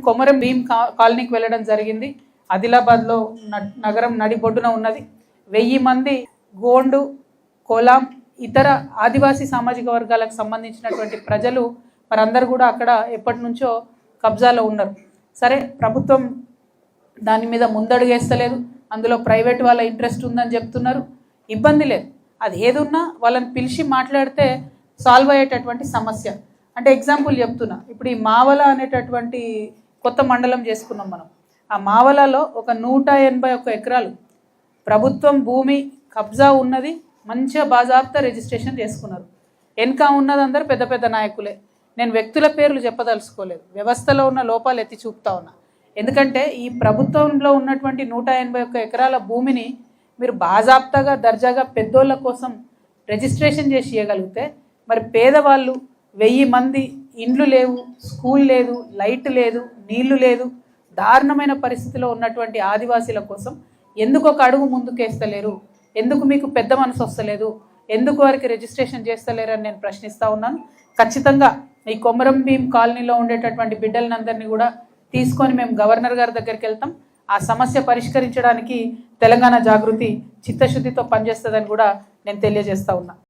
కొమరం భీం కా- కాలనీకి వెళ్ళడం జరిగింది. ఆదిలాబాద్లో న- నగరం నడిబొడ్డున ఉన్నది. వెయ్యి మంది గోండు కోలాం ఇతర ఆదివాసీ సామాజిక వర్గాలకు సంబంధించినటువంటి ప్రజలు వారందరూ కూడా అక్కడ ఎప్పటి నుంచో కబ్జాలో ఉన్నారు. సరే ప్రభుత్వం దాని మీద ముందడుగేస్తలేదు. అందులో ప్రైవేట్ వాళ్ళ ఇంట్రెస్ట్ ఉందని చెప్తున్నారు. ఇబ్బంది లేదు. అది ఏదున్నా వాళ్ళని పిలిచి మాట్లాడితే సాల్వ్ అయ్యేటటువంటి సమస్య. అంటే ఎగ్జాంపుల్ చెప్తున్నా. ఇప్పుడు ఈ మావల అనేటటువంటి కొత్త మండలం చేసుకున్నాం మనం. ఆ మావలలో ఒక నూట ఎనభై ఒక్క ఎకరాలు ప్రభుత్వం భూమి కబ్జా ఉన్నది మంచిగా బాజాబ్తా రిజిస్ట్రేషన్ చేసుకున్నారు. వెనక ఉన్నది అందరు పెద్ద పెద్ద నాయకులే. నేను వ్యక్తుల పేర్లు చెప్పదలుచుకోలేదు. వ్యవస్థలో ఉన్న లోపాలు ఎత్తి చూపుతా ఉన్నా. ఎందుకంటే ఈ ప్రభుత్వంలో ఉన్నటువంటి నూట ఎనభై ఒక్క ఎకరాల భూమిని మీరు బాజాబ్తాగా దర్జాగా పెద్దోళ్ళ కోసం రిజిస్ట్రేషన్ చేసి ఇవ్వగలిగితే మరి పేదవాళ్ళు వెయ్యి మంది ఇండ్లు లేవు స్కూల్ లేదు లైట్ లేదు నీళ్ళు లేదు. దారుణమైన పరిస్థితిలో ఉన్నటువంటి ఆదివాసీల కోసం ఎందుకు ఒక అడుగు ముందుకేస్తలేరు? ఎందుకు మీకు పెద్ద మనసు వస్తలేదు? ఎందుకు వారికి రిజిస్ట్రేషన్ చేస్తలేరు అని నేను ప్రశ్నిస్తూ ఉన్నాను. ఖచ్చితంగా ఈ కొమరం భీం కాలనీలో ఉండేటటువంటి బిడ్డలందరినీ కూడా తీసుకొని మేము గవర్నర్ గారి దగ్గరికి వెళ్తాం. ఆ సమస్య పరిష్కరించడానికి తెలంగాణ జాగృతి చిత్తశుద్ధితో పనిచేస్తుందని కూడా నేను తెలియజేస్తా ఉన్నా.